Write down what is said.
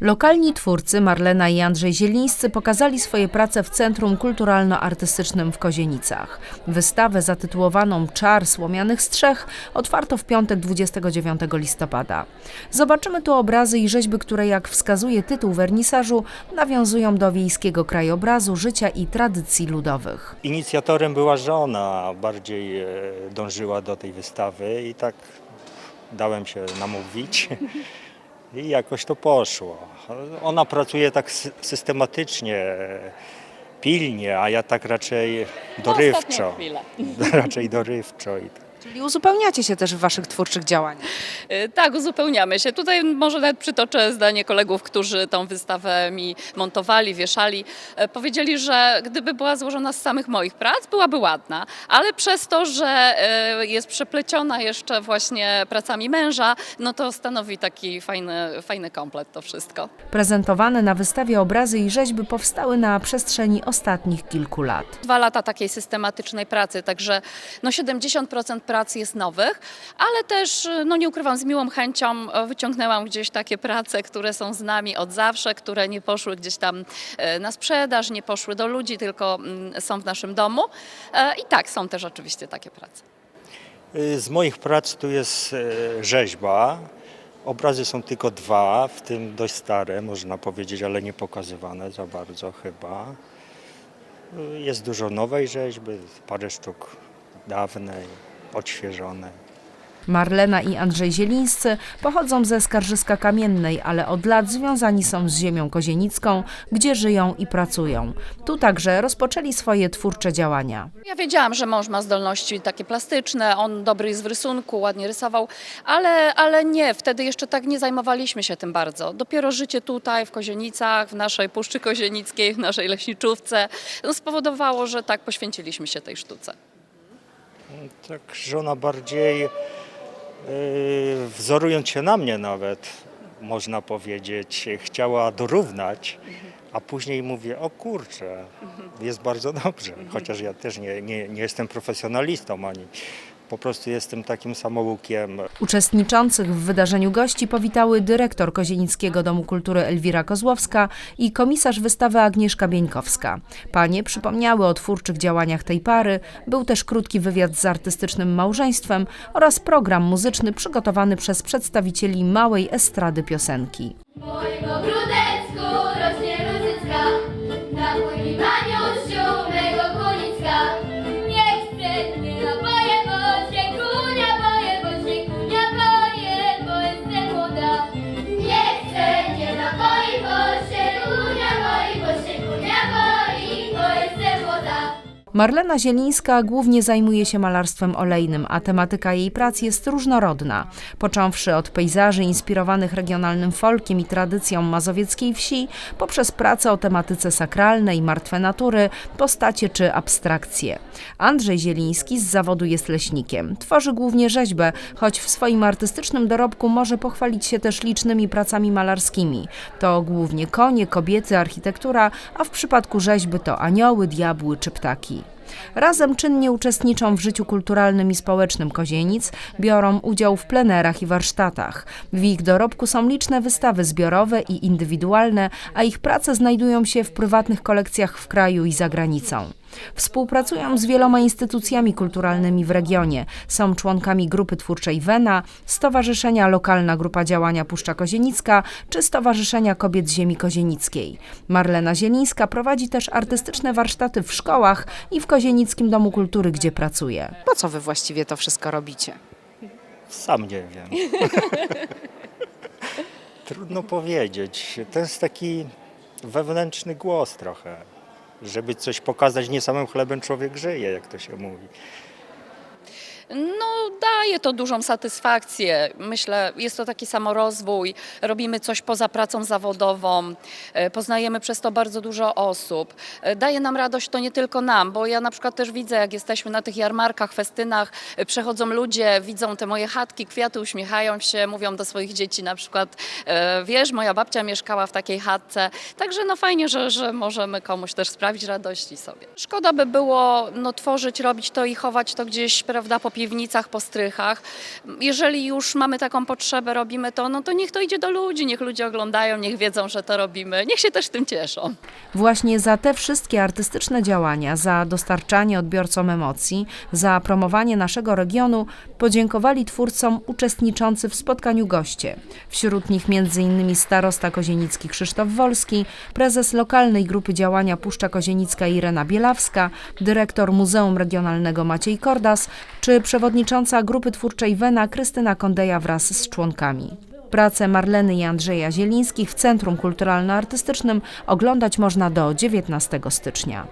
Lokalni twórcy Marlena i Andrzej Zielińscy pokazali swoje prace w Centrum Kulturalno-Artystycznym w Kozienicach. Wystawę zatytułowaną Czar Słomianych Strzech otwarto w piątek 29 listopada. Zobaczymy tu obrazy i rzeźby, które jak wskazuje tytuł wernisażu nawiązują do wiejskiego krajobrazu, życia i tradycji ludowych. Inicjatorem była żona, bardziej e, dążyła do tej wystawy i tak dałem się namówić i jakoś to poszło. Ona pracuje tak sy- systematycznie, pilnie, a ja tak raczej dorywczo. Raczej dorywczo. I tak. Czyli uzupełniacie się też w waszych twórczych działaniach. Y, Tak, uzupełniamy się. Tutaj może nawet przytoczę zdanie kolegów, którzy tą wystawę mi montowali, wieszali. E, Powiedzieli, że gdyby była złożona z samych moich prac, byłaby ładna, ale przez to, że e, jest przepleciona jeszcze właśnie pracami męża, no to stanowi taki fajny, fajny komplet to wszystko. Prezentowane na wystawie obrazy i rzeźby powstały na przestrzeni ostatnich kilku lat. Dwa lata takiej systematycznej pracy, także no 70% prac jest nowych, ale też, no nie ukrywam, z miłą chęcią e, wyciągnęłam gdzieś takie prace, które są z nami od zawsze, które nie poszły gdzieś tam e, na sprzedaż, nie poszły do ludzi, tylko mm, są w naszym domu. E, I tak, są też oczywiście takie prace. Y, Z moich prac tu jest rzeźba. Obrazy są tylko dwa, w tym dość stare, można powiedzieć, ale nie pokazywane za bardzo chyba. Y, Jest dużo nowej rzeźby, parę sztuk dawnej, odświeżonej. Marlena i Andrzej Zielińscy pochodzą ze Skarżyska Kamiennej, ale od lat związani są z ziemią kozienicką, gdzie żyją i pracują. Tu także rozpoczęli swoje twórcze działania. Ja wiedziałam, że mąż ma zdolności takie plastyczne, on dobry jest w rysunku, ładnie rysował, ale, ale nie, wtedy jeszcze tak nie zajmowaliśmy się tym bardzo. Dopiero życie tutaj, w Kozienicach, w naszej Puszczy Kozienickiej, w naszej leśniczówce, no spowodowało, że tak poświęciliśmy się tej sztuce. Tak żona bardziej, y, wzorując się na mnie nawet, można powiedzieć, chciała dorównać, a później mówię, o kurczę, jest bardzo dobrze. Chociaż ja też nie, nie, nie jestem profesjonalistą ani po prostu jestem takim samoukiem. Uczestniczących w wydarzeniu gości powitały dyrektor Kozienickiego Domu Kultury Elwira Kozłowska i komisarz wystawy Agnieszka Bieńkowska. Panie przypomniały o twórczych działaniach tej pary, był też krótki wywiad z artystycznym małżeństwem oraz program muzyczny przygotowany przez przedstawicieli małej estrady piosenki. Marlena Zielińska głównie zajmuje się malarstwem olejnym, a tematyka jej prac jest różnorodna. Począwszy od pejzaży inspirowanych regionalnym folkiem i tradycją mazowieckiej wsi, poprzez pracę o tematyce sakralnej, martwe natury, postacie czy abstrakcje. Andrzej Zieliński z zawodu jest leśnikiem. Tworzy głównie rzeźbę, choć w swoim artystycznym dorobku może pochwalić się też licznymi pracami malarskimi. To głównie konie, kobiety, architektura, a w przypadku rzeźby to anioły, diabły czy ptaki. Razem czynnie uczestniczą w życiu kulturalnym i społecznym Kozienic, biorą udział w plenerach i warsztatach. W ich dorobku są liczne wystawy zbiorowe i indywidualne, a ich prace znajdują się w prywatnych kolekcjach w kraju i za granicą. Współpracują z wieloma instytucjami kulturalnymi w regionie. Są członkami grupy twórczej Wena, Stowarzyszenia Lokalna Grupa Działania Puszcza Kozienicka czy Stowarzyszenia Kobiet z Ziemi Kozienickiej. Marlena Zielińska prowadzi też artystyczne warsztaty w szkołach i w Kozienickim Domu Kultury, gdzie pracuje. Po co wy właściwie to wszystko robicie? Sam nie wiem. Trudno powiedzieć. To jest taki wewnętrzny głos trochę. Żeby coś pokazać, nie samym chlebem człowiek żyje, jak to się mówi. No, daje to dużą satysfakcję. Myślę, jest to taki samorozwój. Robimy coś poza pracą zawodową, e, poznajemy przez to bardzo dużo osób. E, Daje nam radość to nie tylko nam, bo ja na przykład też widzę, jak jesteśmy na tych jarmarkach, festynach, e, przechodzą ludzie, widzą te moje chatki, kwiaty, uśmiechają się, mówią do swoich dzieci na przykład, wiesz, moja babcia mieszkała w takiej chatce. Także no fajnie, że, że możemy komuś też sprawić radości sobie. Szkoda by było no, tworzyć, robić to i chować to gdzieś, prawda, po piwnicach, po strychach. Jeżeli już mamy taką potrzebę, robimy to, no to niech to idzie do ludzi, niech ludzie oglądają, niech wiedzą, że to robimy, niech się też tym cieszą. Właśnie za te wszystkie artystyczne działania, za dostarczanie odbiorcom emocji, za promowanie naszego regionu podziękowali twórcom uczestniczący w spotkaniu goście. Wśród nich m.in. starosta kozienicki Krzysztof Wolski, prezes lokalnej grupy działania Puszcza Kozienicka Irena Bielawska, dyrektor Muzeum Regionalnego Maciej Kordas czy przewodnicząca grupy twórczej Wena Krystyna Kondeja wraz z członkami. Pracę Marleny i Andrzeja Zielińskich w Centrum Kulturalno-Artystycznym oglądać można do 19 stycznia.